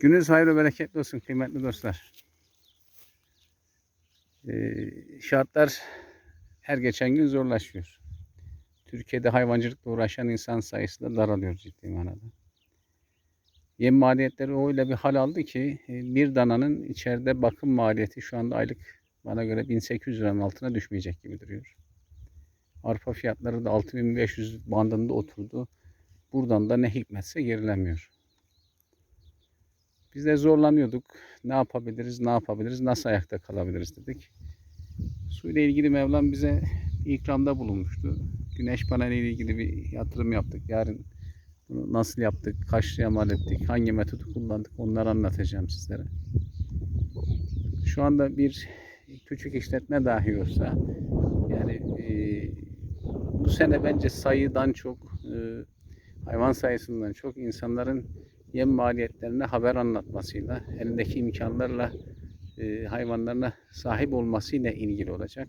Gününüz hayırlı bereketli olsun kıymetli dostlar. Ee, şartlar her geçen gün zorlaşıyor. Türkiye'de hayvancılıkla uğraşan insan sayısı da daralıyor ciddi manada. Yem maliyetleri öyle bir hal aldı ki e, bir dananın içeride bakım maliyeti şu anda aylık bana göre 1800 liranın altına düşmeyecek gibi duruyor. Arpa fiyatları da 6500 bandında oturdu. Buradan da ne hikmetse gerilemiyor. Biz de zorlanıyorduk. Ne yapabiliriz, ne yapabiliriz, nasıl ayakta kalabiliriz dedik. Su ile ilgili Mevlam bize bir ikramda bulunmuştu. Güneş paneli ile ilgili bir yatırım yaptık. Yarın bunu nasıl yaptık, kaçlıya mal ettik, hangi metodu kullandık onları anlatacağım sizlere. Şu anda bir küçük işletme dahi olsa yani e, bu sene bence sayıdan çok e, hayvan sayısından çok insanların yem maliyetlerine haber anlatmasıyla, elindeki imkanlarla e, hayvanlarına sahip olmasıyla ilgili olacak.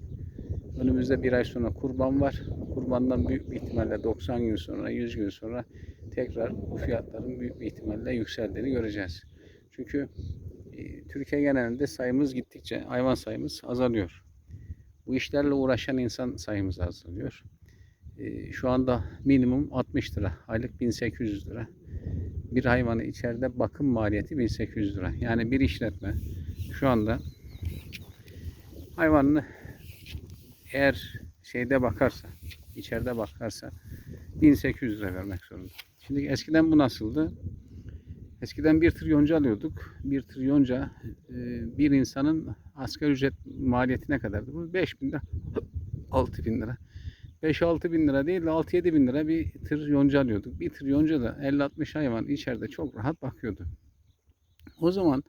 Önümüzde bir ay sonra kurban var. Kurbandan büyük bir ihtimalle 90 gün sonra, 100 gün sonra tekrar bu fiyatların büyük bir ihtimalle yükseldiğini göreceğiz. Çünkü e, Türkiye genelinde sayımız gittikçe hayvan sayımız azalıyor. Bu işlerle uğraşan insan sayımız azalıyor. E, şu anda minimum 60 lira, aylık 1800 lira. Bir hayvanı içeride bakım maliyeti 1800 lira. Yani bir işletme şu anda hayvanını eğer şeyde bakarsa, içeride bakarsa 1800 lira vermek zorunda. Şimdi eskiden bu nasıldı? Eskiden bir tır yonca alıyorduk. Bir tır yonca e, bir insanın asgari ücret maliyeti ne kadardı? Bu 5 bin lira, 6 bin lira. 5-6 bin lira değil de 6-7 bin lira bir tır yonca alıyorduk. Bir tır yonca da 50-60 hayvan içeride çok rahat bakıyordu. O zaman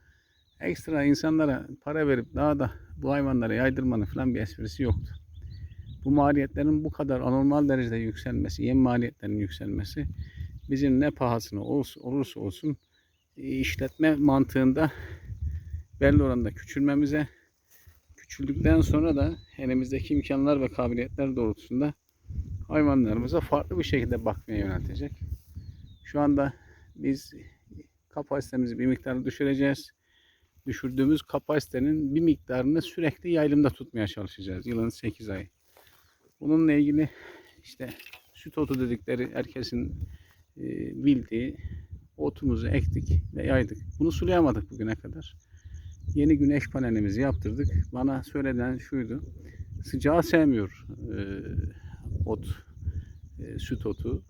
ekstra insanlara para verip daha da bu hayvanlara yaydırmanın falan bir esprisi yoktu. Bu maliyetlerin bu kadar anormal derecede yükselmesi, yem maliyetlerinin yükselmesi bizim ne pahasına olursa olsun işletme mantığında belli oranda küçülmemize, küçüldükten sonra da elimizdeki imkanlar ve kabiliyetler doğrultusunda hayvanlarımıza farklı bir şekilde bakmaya yöneltecek. Şu anda biz kapasitemizi bir miktar düşüreceğiz. Düşürdüğümüz kapasitenin bir miktarını sürekli yayılımda tutmaya çalışacağız. Yılın 8 ayı. Bununla ilgili işte süt otu dedikleri herkesin e, bildiği otumuzu ektik ve yaydık. Bunu sulayamadık bugüne kadar. Yeni güneş panelimizi yaptırdık. Bana söylenen şuydu. Sıcağı sevmiyor e, ot, e, süt otu.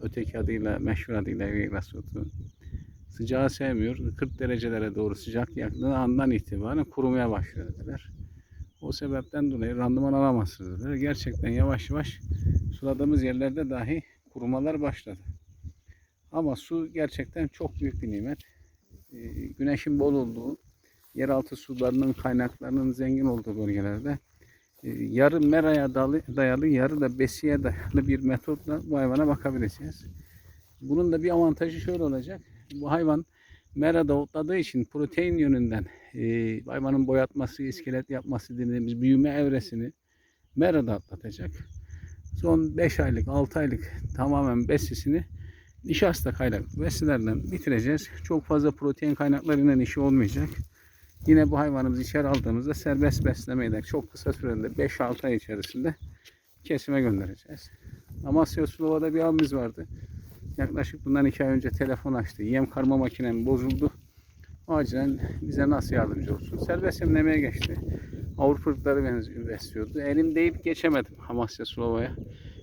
Öteki adıyla, meşhur adıyla Vegas otu. Sıcağı sevmiyor. 40 derecelere doğru sıcak yaktığı andan itibaren kurumaya başlıyor dediler. O sebepten dolayı randıman alamazsınız dediler. Gerçekten yavaş yavaş suladığımız yerlerde dahi kurumalar başladı. Ama su gerçekten çok büyük bir nimet. Ee, Güneşin bol olduğu, yeraltı sularının kaynaklarının zengin olduğu bölgelerde e, yarı meraya dayalı, yarı da besiye dayalı bir metotla bu hayvana bakabileceğiz. Bunun da bir avantajı şöyle olacak. Bu hayvan merada otladığı için protein yönünden e, hayvanın boyatması, iskelet yapması dediğimiz büyüme evresini merada atlatacak. Son 5 aylık, 6 aylık tamamen besisini nişasta kaynaklı besilerden bitireceğiz. Çok fazla protein kaynaklarıyla işi olmayacak. Yine bu hayvanımızı içeri aldığımızda serbest beslemeyle çok kısa sürede 5-6 ay içerisinde kesime göndereceğiz. Amasya Sulova'da bir abimiz vardı. Yaklaşık bundan 2 ay önce telefon açtı. Yem karma makinem bozuldu. Acilen bize nasıl yardımcı olsun? Serbest yemlemeye geçti. Avrupa ırkları benziyor- besliyordu. Elim deyip geçemedim Amasya Sulova'ya.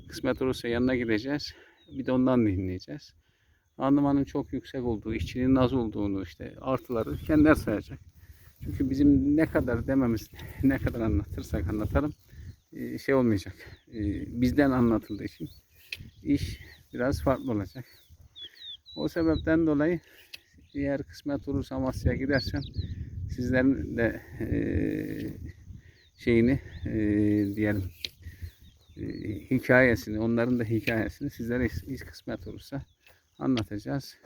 Kısmet olursa yanına gideceğiz. Bir de ondan dinleyeceğiz. Randımanın çok yüksek olduğu, işçiliğin az olduğunu işte artıları kendiler sayacak. Çünkü bizim ne kadar dememiz, ne kadar anlatırsak anlatalım e, şey olmayacak. E, Bizden anlatıldığı için iş biraz farklı olacak. O sebepten dolayı eğer kısmet olursa Amasya'ya gidersem sizlerin de e, şeyini diyelim hikayesini, onların da hikayesini sizlere hiç kısmet olursa anlatacağız.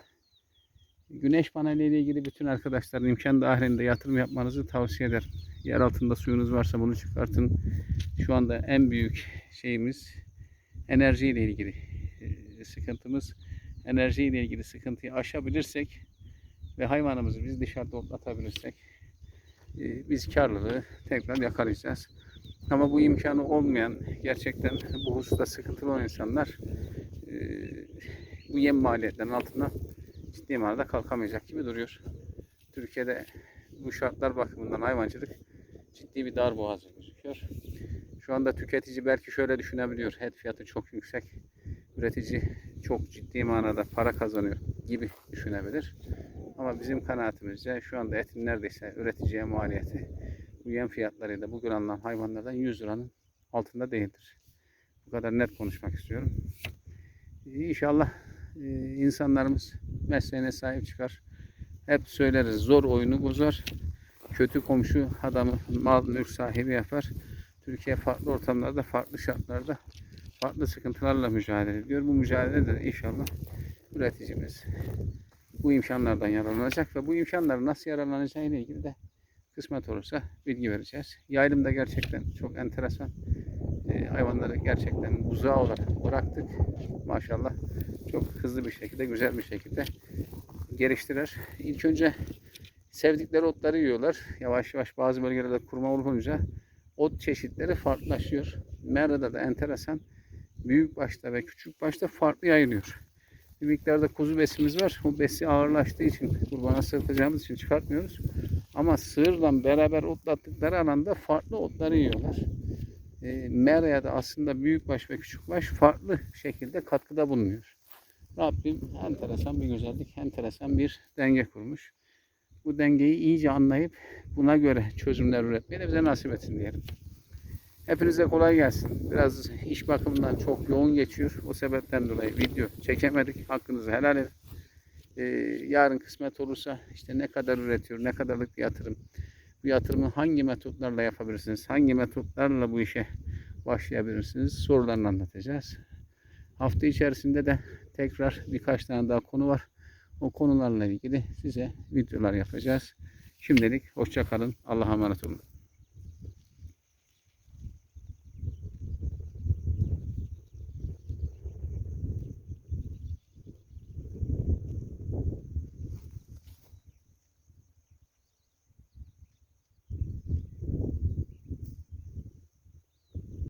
Güneş paneliyle ilgili bütün arkadaşların imkan dahilinde yatırım yapmanızı tavsiye ederim. Yer altında suyunuz varsa bunu çıkartın. Şu anda en büyük şeyimiz enerjiyle ilgili e, sıkıntımız. Enerjiyle ilgili sıkıntıyı aşabilirsek ve hayvanımızı biz dışarıda otlatabilirsek e, biz karlılığı tekrar yakalayacağız. Ama bu imkanı olmayan, gerçekten bu hususta sıkıntılı olan insanlar e, bu yem maliyetlerinin altından ciddi manada kalkamayacak gibi duruyor. Türkiye'de bu şartlar bakımından hayvancılık ciddi bir dar boğazı gözüküyor. Şu anda tüketici belki şöyle düşünebiliyor. Et fiyatı çok yüksek. Üretici çok ciddi manada para kazanıyor gibi düşünebilir. Ama bizim kanaatimizce şu anda etin neredeyse üreticiye maliyeti bu yem fiyatlarıyla bugün alınan hayvanlardan 100 liranın altında değildir. Bu kadar net konuşmak istiyorum. İnşallah insanlarımız mesleğine sahip çıkar. Hep söyleriz zor oyunu bozar. Kötü komşu adamı mal mülk sahibi yapar. Türkiye farklı ortamlarda, farklı şartlarda, farklı sıkıntılarla mücadele ediyor. Bu mücadelede de inşallah üreticimiz bu imkanlardan yararlanacak ve bu imkanları nasıl yararlanacağı ile ilgili de kısmet olursa bilgi vereceğiz. Yaylım da gerçekten çok enteresan. Ee, hayvanları gerçekten buzağı olarak bıraktık. Maşallah çok hızlı bir şekilde, güzel bir şekilde geliştirir. İlk önce sevdikleri otları yiyorlar. Yavaş yavaş bazı bölgelerde kurma olunca ot çeşitleri farklılaşıyor. Merada da enteresan büyük başta ve küçük başta farklı yayılıyor. Bir miktarda kuzu besimiz var. O besi ağırlaştığı için kurbana sırtacağımız için çıkartmıyoruz. Ama sığırla beraber otlattıkları alanda farklı otları yiyorlar. E, meraya da aslında büyükbaş ve küçükbaş farklı şekilde katkıda bulunuyor. Rabbim enteresan bir güzellik, enteresan bir denge kurmuş. Bu dengeyi iyice anlayıp buna göre çözümler üretmeyi de bize nasip etsin diyelim. Hepinize kolay gelsin. Biraz iş bakımından çok yoğun geçiyor. O sebepten dolayı video çekemedik. Hakkınızı helal edin. Ee, yarın kısmet olursa işte ne kadar üretiyor, ne kadarlık bir yatırım, bu yatırımı hangi metotlarla yapabilirsiniz, hangi metotlarla bu işe başlayabilirsiniz sorularını anlatacağız. Hafta içerisinde de tekrar birkaç tane daha konu var. O konularla ilgili size videolar yapacağız. Şimdilik hoşça kalın. Allah'a emanet olun.